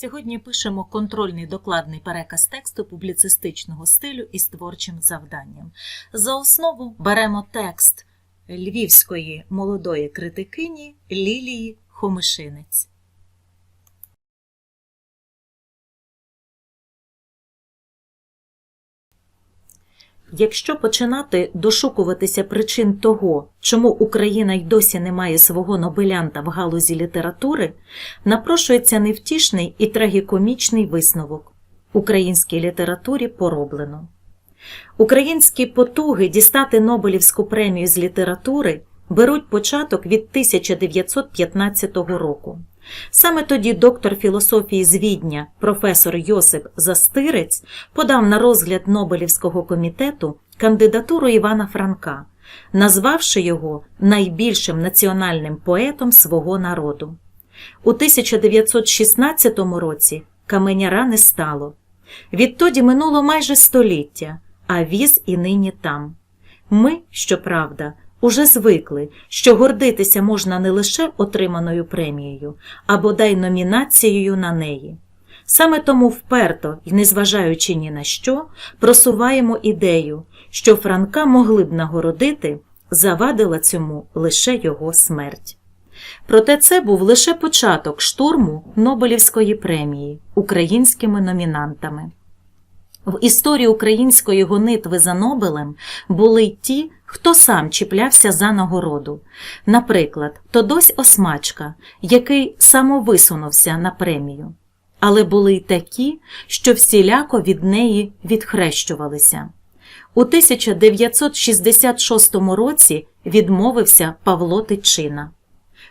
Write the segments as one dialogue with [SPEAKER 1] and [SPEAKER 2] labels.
[SPEAKER 1] Сьогодні пишемо контрольний докладний переказ тексту публіцистичного стилю із творчим завданням. За основу беремо текст львівської молодої критикині Лілії Хомишинець. Якщо починати дошукуватися причин того, чому Україна й досі не має свого нобелянта в галузі літератури, напрошується невтішний і трагікомічний висновок. Українській літературі пороблено. Українські потуги дістати Нобелівську премію з літератури беруть початок від 1915 року. Саме тоді доктор філософії з Відня, професор Йосип Застирець, подав на розгляд Нобелівського комітету кандидатуру Івана Франка, назвавши його найбільшим національним поетом свого народу. У 1916 році каменяра не стало. Відтоді минуло майже століття, а віз і нині там. Ми, щоправда, Уже звикли, що гордитися можна не лише отриманою премією, а бодай номінацією на неї. Саме тому вперто і незважаючи ні на що, просуваємо ідею, що Франка могли б нагородити, завадила цьому лише його смерть. Проте це був лише початок штурму Нобелівської премії українськими номінантами. В історії української гонитви за Нобелем були й ті, хто сам чіплявся за нагороду. Наприклад, Тодось Осмачка, який самовисунувся на премію. Але були й такі, що всіляко від неї відхрещувалися. У 1966 році відмовився Павло Тичина.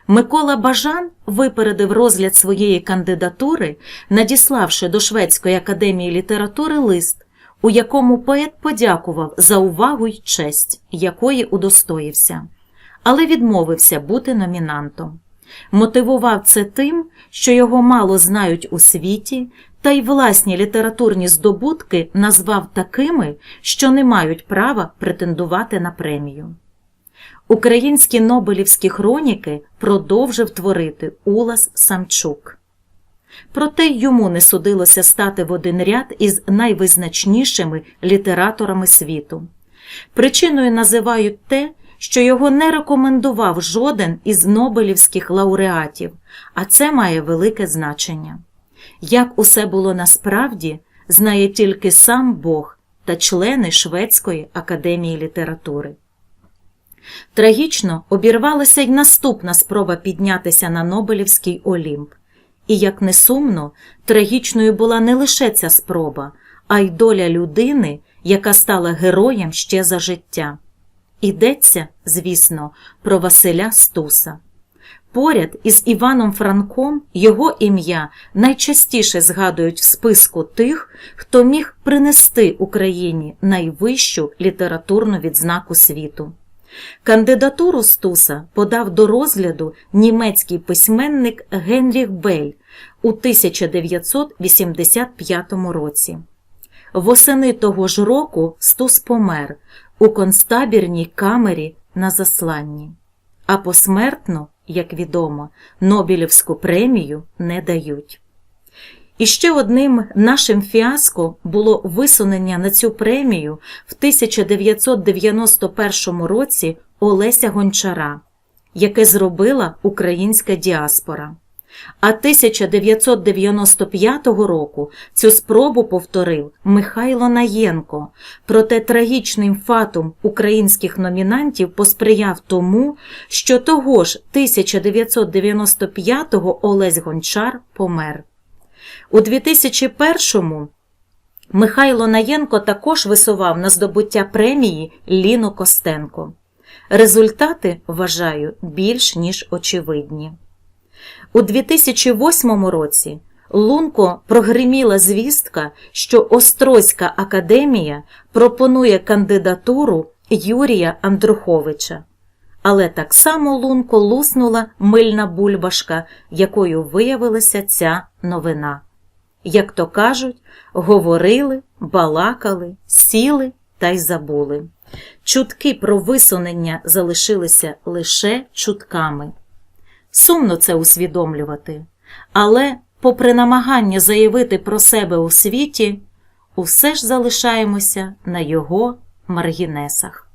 [SPEAKER 1] Микола Бажан випередив розгляд своєї кандидатури, надіславши до Шведської академії літератури лист, у якому поет подякував за увагу й честь, якої удостоївся, але відмовився бути номінантом. Мотивував це тим, що його мало знають у світі, та й власні літературні здобутки назвав такими, що не мають права претендувати на премію. Українські Нобелівські хроніки продовжив творити Улас Самчук. Проте йому не судилося стати в один ряд із найвизначнішими літераторами світу. Причиною називають те, що його не рекомендував жоден із Нобелівських лауреатів, а це має велике значення. Як усе було насправді, знає тільки сам Бог та члени Шведської академії літератури. Трагічно обірвалася й наступна спроба піднятися на Нобелівський Олімп. І, як не сумно, трагічною була не лише ця спроба, а й доля людини, яка стала героєм ще за життя. Ідеться, звісно, про Василя Стуса. Поряд із Іваном Франком його ім'я найчастіше згадують в списку тих, хто міг принести Україні найвищу літературну відзнаку світу. Кандидатуру Стуса подав до розгляду німецький письменник Генріх Бель у 1985 році. Восени того ж року Стус помер у концтабірній камері на засланні, а посмертно, як відомо, Нобелівську премію не дають. І ще одним нашим фіаско було висунення на цю премію в 1991 році Олеся Гончара, яке зробила українська діаспора. А 1995 року цю спробу повторив Михайло Наєнко, проте трагічним фатом українських номінантів посприяв тому, що того ж 1995-го Олесь Гончар помер. У 2001-му Михайло Наєнко також висував на здобуття премії Ліну Костенко. Результати, вважаю, більш ніж очевидні. У 2008 році Лунко прогриміла звістка, що Острозька академія пропонує кандидатуру Юрія Андруховича. Але так само Лунко луснула мильна бульбашка, якою виявилася ця новина. Як то кажуть, говорили, балакали, сіли та й забули. Чутки про висунення залишилися лише чутками. Сумно це усвідомлювати, але, попри намагання заявити про себе у світі, усе ж залишаємося на його маргінесах.